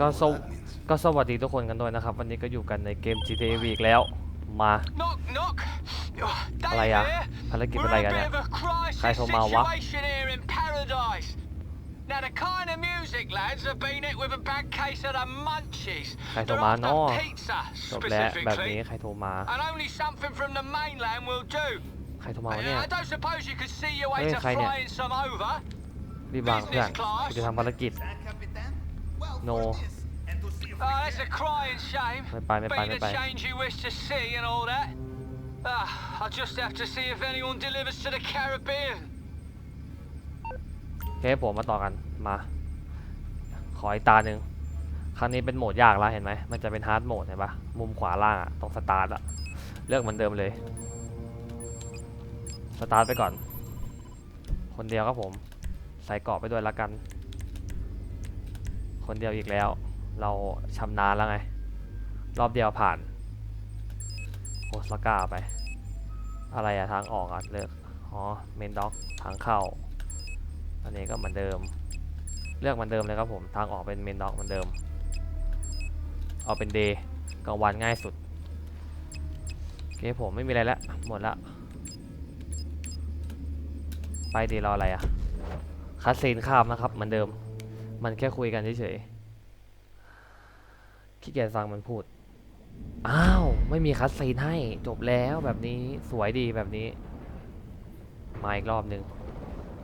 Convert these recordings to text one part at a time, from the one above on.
ก็สว That means ก็สวัสดีทุกคนกันด้วยนะครับ วันนี้ก็อยู่กันในเกม GTA V อีกแล้วมา Knock, knock. Oh, Dave อะไรอะ here. ภารกิจ We're อะไร in กัน a เนี่ bit ย of a crisis ใครโทรมาวะ situation here in paradise. Now, the kind of music lads have been hit with a bad case of the munchies. ใครโทร They're มา after เนาะ pizza, จบแล้วแบบนี้ specifically. ใครโทรมา And only something from the mainland will do. ใครโทรมาวะเนี่ย I don't suppose you could see your way Ê, to khai nè. flying some over. รีบวางเพื่อนกูจะทำภารกิจ No. Oh, that's a crying shame. ไม่ไปไม่ไป Being ไม่ the ไป change you wish to see and all that. Ah, I'll just have to see if anyone delivers to the Caribbean. โอเคผมมาต่อกันมา ขออีกตาหนึ่งครั้งนี้เป็นโหมดยากแล้วเห็นไหมมันจะเป็นฮาร์ดโหมดเห็นปะมุมขวาล่างอะตรงสตาร์ทอะเลือกเหมือนเดิมเลย สตาร์ทไปก่อน คนเดียวครับผม ใส่เกราะไปด้วยละกัน คนเดียวอีกแล้ว เราชำนาญแล้วไง รอบเดียวผ่านโอสก้าไป อะไรอะทางออกอะเลือกอ๋อเมนด็อกทางเข้า อันนี้ก็เหมือนเดิม เลือกเหมือนเดิมเลยครับผม ทางออกเป็นเมนด็อกเหมือนเดิม เอาเป็นเดย์กลางวันง่ายสุดโอเคผมไม่มีอะไรล้วหมดละ ไปดีรออะไรอะคัสซีนข้ามนะครับเหมือนเดิม มันแค่คุยกันเฉยๆขี้เกียจฟังมันพูด อ้าว ไม่มีคัสซีนให้ จบแล้วแบบนี้สวยดีแบบนี้ มาอีกรอบหนึ่ง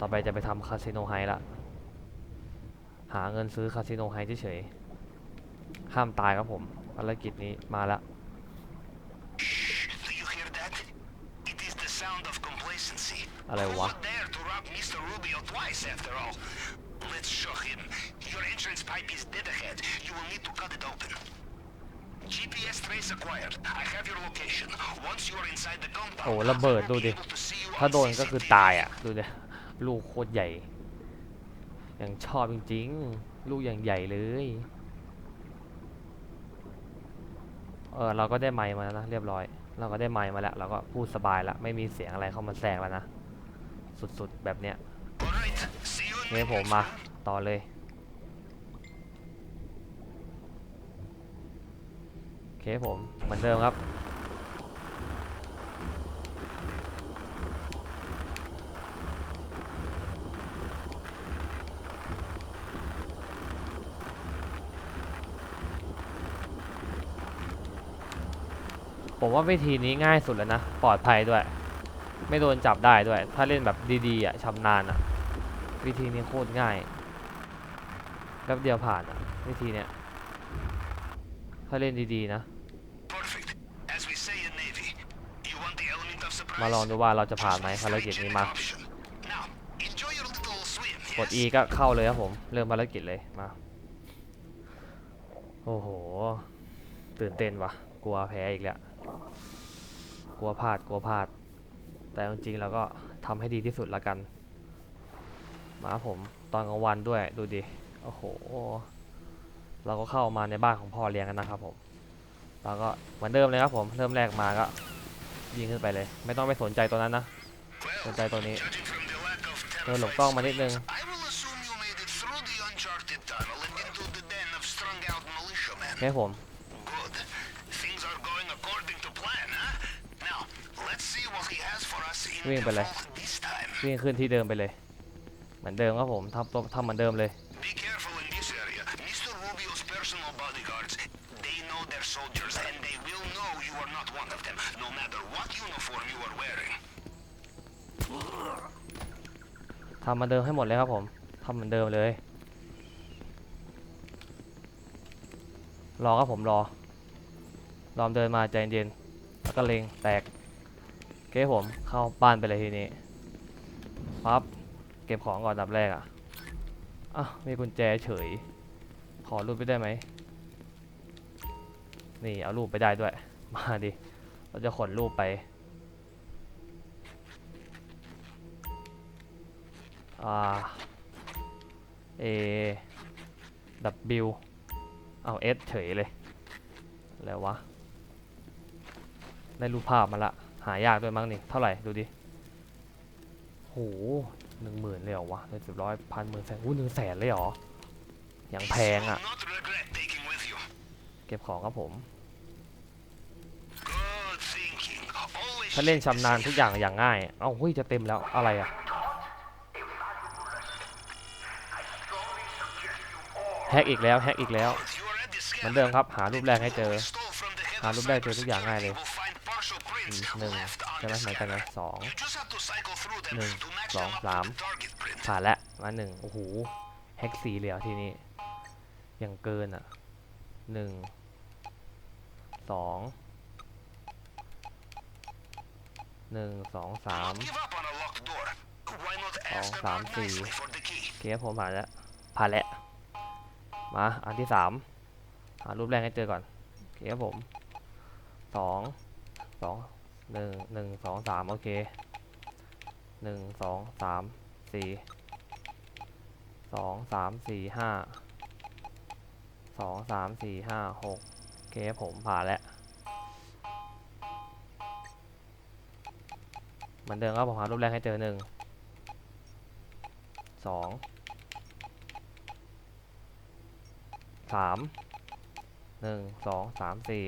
ต่อไปจะไปทำคาสิโนไฮละ หาเงินซื้อคาสิโนไฮเฉยๆห้ามตายครับผมภารกิจนี้มาละ Do you hear that? It is the sound of complacency. อะไร Who วะ would dare to rob Mr. Rubio twice after all? Let's show him. Your entrance pipe is dead ahead. You will need to cut it open. GPS trace acquired. I have your location. Once you are inside the compound, โอ้ระเบิด I ดู will ดิ be able to see you ถ้า on โดนก็คือ CCTV. ตายอะ ดูดิ ลูกโคตรใหญ่ อย่างชอบจริงๆ ลูกอย่างใหญ่เลย เออเราก็ได้ไมค์มาแล้วนะเรียบร้อย เราก็ได้ไมค์มาแล้วเราก็พูดสบายละไม่มีเสียงอะไรเข้ามาแทรกแล้วนะ สุดๆ แบบเนี้ย Alright, see you in นี่ผม Midway มา soon. ต่อเลย โอ เคผมเหมือนเดิมครับ ผมว่าวิธีนี้ง่ายสุดแล้วนะ ปลอดภัยด้วย ไม่โดนจับได้ด้วย ถ้าเล่นแบบดีๆอะชำนาญอะ วิธีนี้โคตรง่ายแป๊บเดียวผ่านอะ วิธีเนี้ยถ้าเล่นดีๆนะ มาลองดูว่าเราจะผ่านไหมภารกิจนี้มากด E ก็เข้าเลยครับผม เริ่มภารกิจเลยมา โอ้โห ตื่นเต้นวะกลัวแพ้อีกแล้ว กลัวพลาดกลัวพลาด แต่จริงๆเราก็ทำให้ดีที่สุดละกัน มาผมตอนกลางวันด้วยดูดิ โอ้โห เราก็เข้ามาในบ้านของพ่อเลี้ยงกันนะครับผมเราก็เหมือนเดิมเลยครับผม เริ่มแรกมาก็ ยิงขึ้นไปเลย ไม่ต้องไปสนใจตัวนั้นนะสนใจตัวนี้ Judging from the lack of เดินหลบกล้องมานิดนึง I will assume you made it through the uncharted tunnel and into the den of strung-out militiamen. ให้ผม Good. Things are going according to plan, huh? Now, let's see what he has for us in วิ่ง the ไปเลย vault this time. วิ่งขึ้นที่เดิมไปเลย เหมือนเดิมครับผมทำตัวทำเหมือนเดิมเลย ทำเหมือนเดิมให้หมดเลยครับผมทำเหมือนเดิมเลย รอครับผมรอรอมเดินมาใจเย็นแล้วก็เล็งแตกโอเคผมเข้าบ้านไปเลยทีนี้ปั๊บเก็บของก่อนอันดับแรกอะอะมีกุญแจเฉย ขอรูปไปได้ไหมนี่เอารูปไปได้ด้วย มาดิ เราจะขนรูปไป อ่า A W เอา S เฉยเลย แล้ววะ ได้รูปภาพมาละ หายากด้วยมั้งนี่ เท่าไหร่ ดูดิโหหนึ่งหมื่นเลยเหรอวะเป็นสิบร้อยพันหมื่นแสนอู้หนึ่งแสนเลยเหรอ อย่างแพงอะ You will not regret taking ก็บของครับผม ถ้าเล่นชำนาญทุกอย่างอย่างง่าย เอ้าเฮ้ยจะเต็มแล้วอะไรอะ แฮกอีกแล้วแฮกอีกแล้วเหมือนเดิมครับหารูปแรกให้เจอ หารูปแรกเจอทุกอย่างง่ายเลยหนึ่งใช่ไหมไหนกันนะสองหนึ่งสองสามผ่านแล้วมาหนึ่งโอ้โหแฮกสี่เหลียวทีนี้อย่างเกินอะหนึ่งสองหนึ่งสองสามสองสามสี่เกียร์ผมผ่านแล้วผ่านแล้ว มาอันที่สามหารูปแรกให้เจอก่อนโอเคครับผมสองสองหนึ่งหนึ่งสองสามโอเคหนึ่งสองสามสี่สองสามสี่ห้าสองสามสี่ห้าหกโอเคครับผมผ่านแล้วเหมือนเดิมครับผมหารูปแรกให้เจอหนึ่งสอง สามหนึ่งสองสามสี่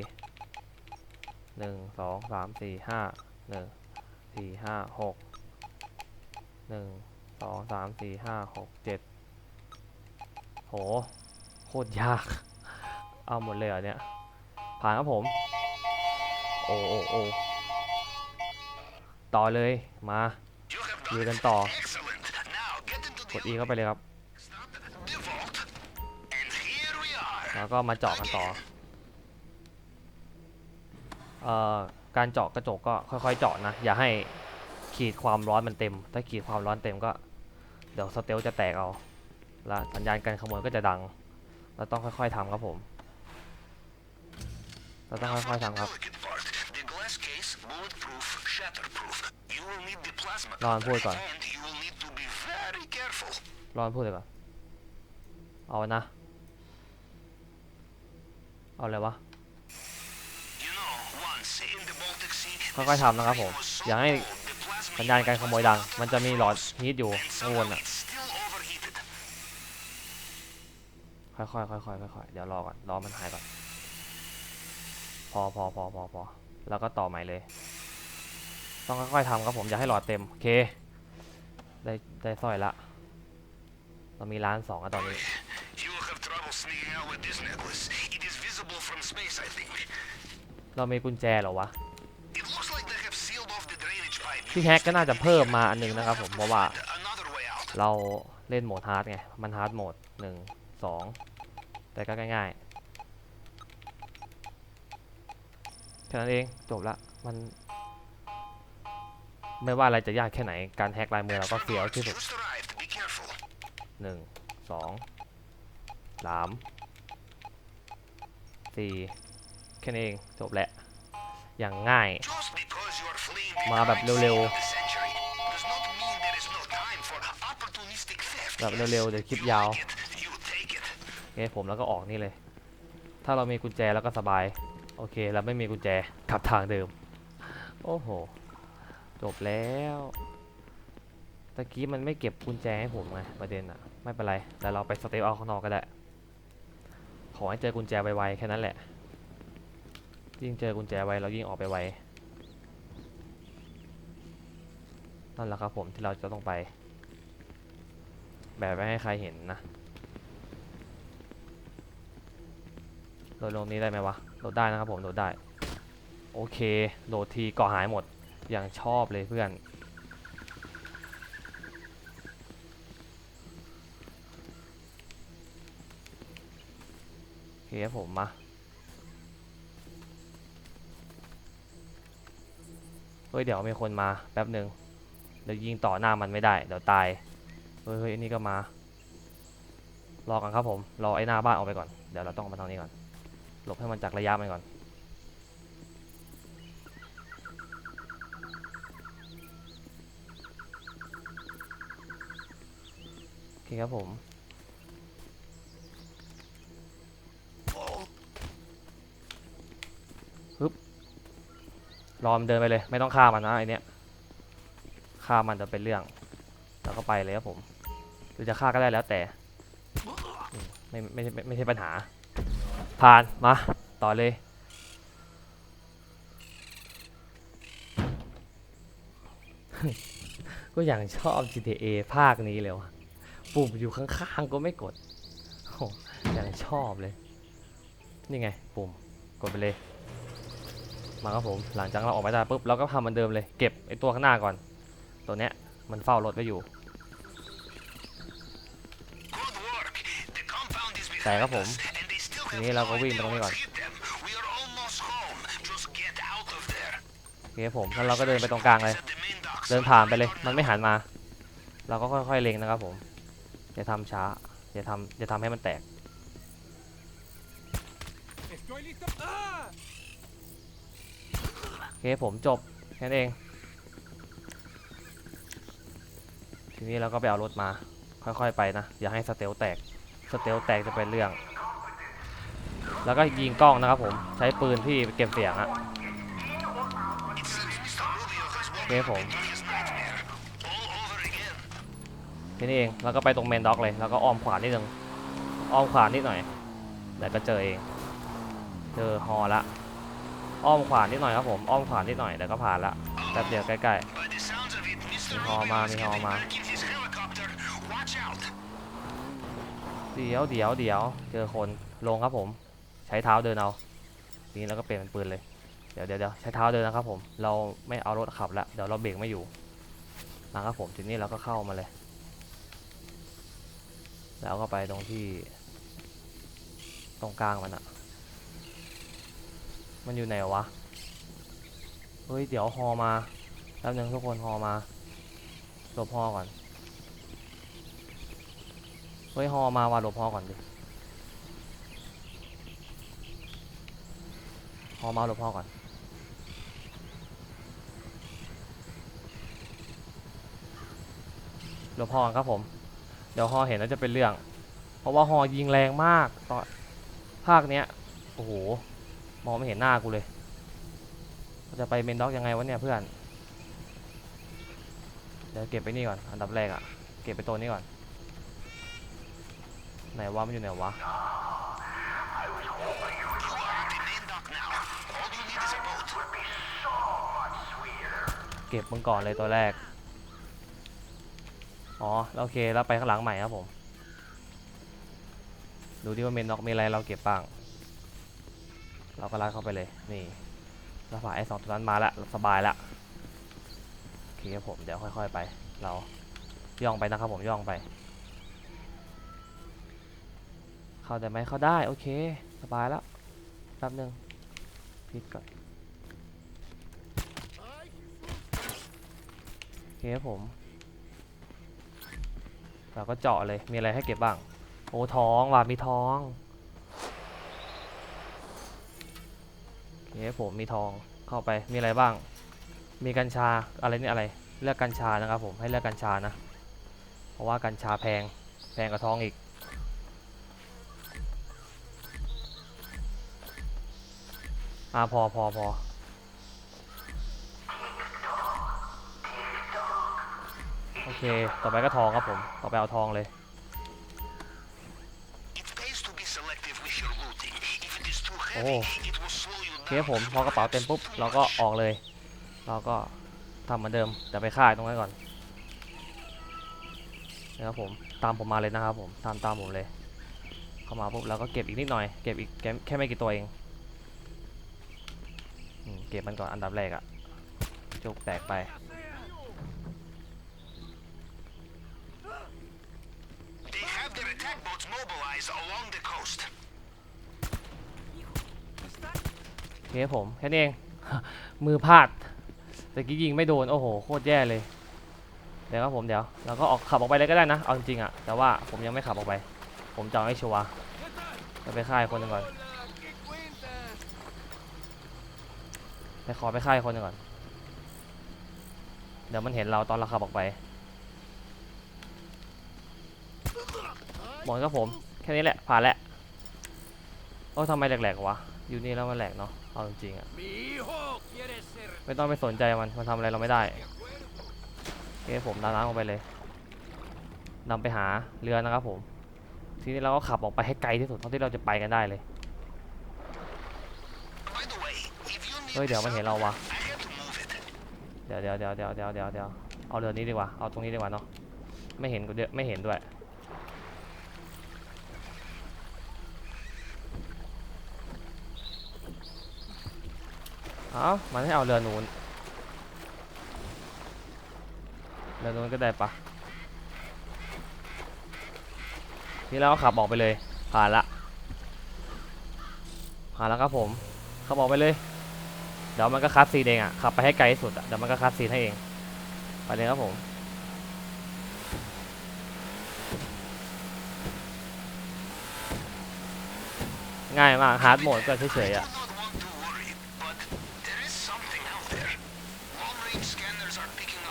หนึ่งสองสามสี่ห้าหนึ่งสี่ห้าหกหนึ่งสองสามสี่ห้าหกเจ็ดโห โคตรยาก เอาหมดเลยเหรอเนี่ย ผ่านครับผม โอ้โอ้โอ้ต่อเลย มา You have ดู done กันต่อ กดอีก the ด E เข้าไปเลยครับ แล้วก็มาเจาะกันต่อเอ่อการเจาะกระจกก็ค่อยๆเจาะนะ อย่าให้ขีดความร้อนมันเต็ม ถ้าขีดความร้อนเต็มก็ เดี๋ยวสเตลจะแตกเอาและสัญญาณการขโมยก็จะดัง เราต้องค่อยๆทำครับผม เราต้องค่อยๆทำครับ delicate part. The glass case, bulletproof, shatterproof. You will need the plasma Rồi, cutter, vui rồi. and you will need to be very careful. รอนพูดเลยก่อน เอานะ เอาเลยวะ You know, once in the Baltic Sea, ค่อยๆทำนะครับผม อย่าให้สัญญาณการขโมยดัง มันจะมีหลอดฮีทอยู่ and ข้างบน somehow อะ it's still overheated. ค่อยๆค่อยๆค่อยๆเดี๋ยวรอก่อน รอมันหายก่อน พอพอพอพอพอแล้วก็ต่อใหม่เลย ต้องค่อยๆทำครับผม อย่าให้หลอดเต็ม โอเค ได้ได้สร้อยละ เรามีร้านสองอะตอนนี้ You will have trouble sneaking out with this necklace. It is visible from space, I think. เรามีกุญแจเหรอวะ It looks like they have sealed off the drainage pipe. ที่แฮกก็น่าจะเพิ่มมาอันหนึงนะครับผมเพราะว่า Another way out. เราเล่นโหมดฮาร์ดไง มันฮาร์ดโหมดหนึ่งสองแต่ก็ง่ายๆแค่นั้นเองจบละมันไม่ว่าอะไรจะยากแค่ไหนการแฮกลายมือเราก็เฟี้ยวที่สุด Just arrived. Be careful. หนึ่งสอง สามสี่แค่นี้เองจบแล้วอย่างง่าย Just because you are fleeing the มาแบบ crime เร็ว scene of the century does not mean there is no time for opportunistic theft. ๆแบบเร็วๆเดี๋ยวคลิปยาว It, you take it. โอเคผมแล้วก็ออกนี่เลย ถ้าเรามีกุญแจแล้วก็สบาย โอเคเราไม่มีกุญแจกลับทางเดิม โอ้โห จบแล้วตะกี้มันไม่เก็บกุญแจให้ผมไงประเด็นอะไม่เป็นไรแต่เราไปสเตปเอาข้างนอกก็ได้ ขอให้เจอกุญแจไวๆแค่นั้นแหละ ยิ่งเจอกุญแจไวเรายิ่งออกไปไว นั่นแหละครับผมที่เราจะต้องไป แบบไม่ให้ใครเห็นนะโดดลงนี้ได้ไหมวะ โดดได้นะครับผม โดดได้ โอเค โดดทีก่อหายหมด อย่างชอบเลยเพื่อน โอเครับผมมาเฮ้ยเดี๋ยวมีคนมาแป๊บหนึ่งเดี๋ยวยิงต่อหน้ามันไม่ได้เดี๋ยวตายเฮ้ยเฮ้ยอันนี้ก็มารอกันครับผมรอไอ้หน้าบ้านออกไปก่อนเดี๋ยวเราต้องมาทางนี้ก่อนหลบให้มันจากระยะมันก่อนโอเคครับผม รอมันเดินไปเลย ไม่ต้องฆ่ามันนะไอเนี้ยฆ่ามันจะเป็นเรื่อง แล้วก็ไปเลยครับผม หรือจะฆ่าก็ได้แล้วแต่ ไม่ไม่ไม่ไม่ใช่ปัญหา ผ่านมา ต่อเลย ก็อย่างชอบ GTA ภาคนี้เลยวะปุ่มอยู่ข้างๆก็ไม่กด โอ้อย่างชอบเลย นี่ไง ปุ่ม กดไปเลย มาครับผมหลังจากเราออกมาได้ปุ๊บเราก็ทำเหมือนเดิมเลยเก็บไอ้ตัวข้างหน้าก่อน ตัวเนี้ยมันเฝ้ารถไว้อยู่ แต่ครับผมทีนี้เราก็วิ่งไปตรงนี้ก่อนโอเคผมแล้วเราก็เดินไปตรงกลางเลย เดินผ่านไปเลยมันไม่หันมา เราก็ค่อยๆเล็งนะครับผมอย่าทำช้าอย่าทำอย่าทำให้มันแตก เคผมจบแค่นั้นเอง ทีนี้เราก็ไปเอารถมา ค่อยๆไปนะ อย่าให้สเตลแตก สเตลแตกจะเป็นเรื่อง แล้วก็ยิงกล้องนะครับผม ใช้ปืนที่เก็บเสียงอะโอเคผมแค่นี้เอง แล้วก็ไปตรงเมนด็อกเลย แล้วก็อ้อมขวานิดนึง อ้อมขวานิดหน่อยเดี๋ยวก็เจอเอง เจอฮอละ อ้อมขวานิดหน่อยครับผมอ้อมขวานิดหน่อยเดี๋ยวก็ผ่านละแป๊บเดียวใกล้ By the sounds of it, Mr. Mi Rubio homa, is mi getting homa. back in his helicopter. Watch out. ๆเดี๋ยวเดี๋ยวเดี๋ยวเจอคนลงครับผม ใช้เท้าเดินเอาทีนี้เราก็เปลี่ยนเป็นปืนเลยเดี๋ยวเดี๋ยวเดี๋ยวใช้เท้าเดินนะครับผมเราไม่เอารถขับแล้วเดี๋ยวเราเบรกไม่อยู่นะครับผมทีนี้เราก็เข้ามาเลย แล้วก็ไปตรงที่ ตรงกลางมันอะ มันอยู่ไหนวะ เฮ้ย เดี๋ยวฮอมาแป๊บนึงทุกคนฮอมาหลบฮอก่อน เฮ้ยฮอมาว่าหลบฮอก่อนดิฮอมาหลบฮอก่อนหลบฮอก่อครับผม เดี๋ยวฮอเห็นแล้วจะเป็นเรื่อง เพราะว่าฮอยิงแรงมากตอนภาคเนี้ย โอ้โห มองไม่เห็นหน้ากูเลยจะไปเมนด็อกยังไงวะเนี่ยเพื่อน เดี๋ยวเก็บไปนี่ก่อน อันดับแรกอะเก็บไปตัวนี้ก่อน ไหนวะมันอยู่ไหนวะ เก็บมึงก่อนเลยตัวแรก อ๋อโอเคแล้วไปข้างหลังใหม่ครับผม ดูดิว่าเมนน็อกมีอะไรเราเก็บบ้าง เราก็ลัดเข้าไปเลย นี่แล้วฝ่ายไอ้สองตัวนั้นมาละสบายละโอเคครับผมเดี๋ยวค่อย ๆ ไป เราย่องไปนะครับผมย่องไป เข้าได้ไหมเข้าได้โอเค สบายแล้วแป๊บนึงพิดก่อนโอเคครับผมเราก็เจาะเลยมีอะไรให้เก็บบ้าง โอ้ทองว่ะมีทอง โอเคครับผมมีทองเข้าไปมีอะไรบ้าง มีกัญชาอะไรนี่อะไรเลือกกัญชานะครับผมให้เลือกกัญชานะ เพราะว่ากัญชาแพงแพงกว่าทองอีกอ่าพอพอพอโอเค ต่อไปก็ทองครับผม ต่อไปเอาทองเลย slow you โอเคผมพอกระเป๋าเต็มปุ๊บเราก็ออกเลย เราก็ทำเหมือนเดิมแต่ไปค่ายตรงนั้นก่อนนะครับผมตามผมมาเลยนะครับผมตามตามผมเลยเข้ามาปุ๊บเราก็เก็บอีกนิดหน่อยเก็บอีกแค่แค่ไม่กี่ตัวเองอเก็บมันก่อนอันดับแรกอะจุกแตกไป mobilize along the coast. โอเคผมแค่นี้เอง มือพลาดแต่กี้ยิงไม่โดน โอ้โห โคตรแย่เลย เดี๋ยวครับผมเดี๋ยวเราก็ออกขับออกไปเลยก็ได้นะ เอาจริงๆอะแต่ว่าผมยังไม่ขับออกไป ผมจะเอาให้ชัวร์จะไปค่ายคนหนึ่งก่อน ไปขอไปค่ายคนหนึ่งก่อน เดี๋ยวมันเห็นเราตอนเราขับออกไป หมดครับผม แค่นี้แหละ ผ่านแล้วโอ้ทำไมแหลกๆวะ อยู่นี่แล้วมันแหลกเนาะ เอาจริงๆอะไม่ต้องไปสนใจมัน มันทำอะไรเราไม่ได้โอเคผมดำน้ำลงไปเลยนำไปหาเรือนะครับผม ทีนี้เราก็ขับออกไปให้ไกลที่สุดเท่าที่เราจะไปกันได้เลย เฮ้ยเดี๋ยวมันเห็นเราวะเดี๋ยวเดี๋ยวเดี๋ยวเดี๋ยวเดี๋ยวเดี๋ยวเดี๋ยวเอาเรือนี้ดีกว่า เอาตรงนี้ดีกว่าเนาะ ไม่เห็นกูเยอะไม่เห็นด้วย เอามันให้เอาเรือนูนเรือนูนก็ได้ปะนี่เราก็ขับออกไปเลย ผ่านละ ผ่านแล้วครับผมขับออกไปเลย เดี๋ยวมันก็คัดซีนเองอะ ขับไปให้ไกลที่สุดอะเดี๋ยวมันก็คัดซีนให้เอง ไปเลยครับผม ง่ายมาก ฮาร์ดโหมดก็เฉยๆอะ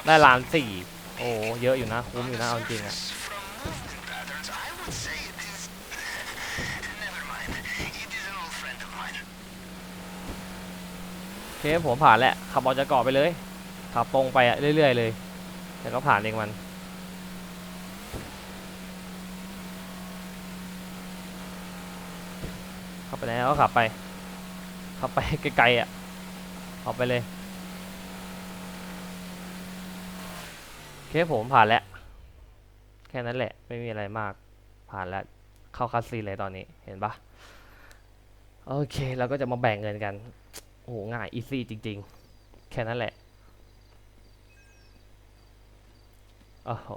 ได้ล้านสี่โอ้เยอะอยู่นะ คุ้มอยู่นะเอาจริงอะโอเคผมผ่านแหล้วขับออกจากเกาะไปเลย ขับตรงไปอะเรื่อยๆเลยแล้วก็ผ่านเองมันขับไปแล้วก็ขับไป ขับไปไกลๆอะออกไปเลย โอ เคผมผ่านแล้ว แค่นั้นแหละ ไม่มีอะไรมาก ผ่านแล้ว เข้าคัสซีเลยตอนนี้เห็นปะโอเคเราก็จะมาแบ่งเงินกันโอ้โหง่ายอีซี่จริง ๆ แค่นั้นแหละโอ้โห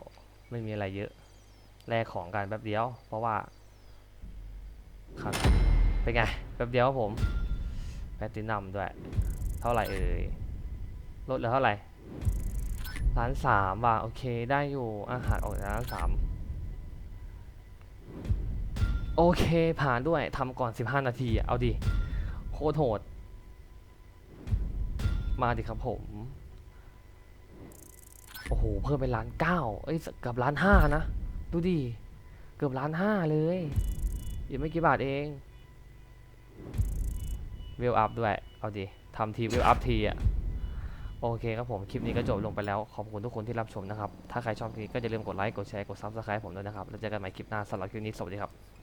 ไม่มีอะไรเยอะ แลกของกันแป๊บเดียว เพราะว่าครับเป็นไงแป๊บเดียวผมแพลตินัมด้วย เท่าไหร่เอ่ยลดเหลือเท่าไหร่ ล้านสามว่ะ โอเคได้อยู่อาหารออกจากล้านสามโอเคผ่านด้วยทำก่อน 15 นาที เอาดิ โคตรโหด มาดิครับผม โอ้โห เพิ่มไปล้านเก้าเอ้ยเกือบล้านห้านะ ดูดิ เกือบล้านห้าเลยยังไม่กี่บาทเองเวลอัพด้วย เอาดิทำทีเวลอัพทีอะ โอเคครับผม คลิปนี้ก็จบลงไปแล้ว ขอบคุณทุกคนที่รับชมนะครับ ถ้าใครชอบคลิปนี้ก็อย่าลืมกดไลค์ กดแชร์ กดซับสไคร b ์ผมด้วยนะครับ แล้วเจอกันใหม่คลิปหน้าสำหรับคลิปนี้ สวัสดีครับ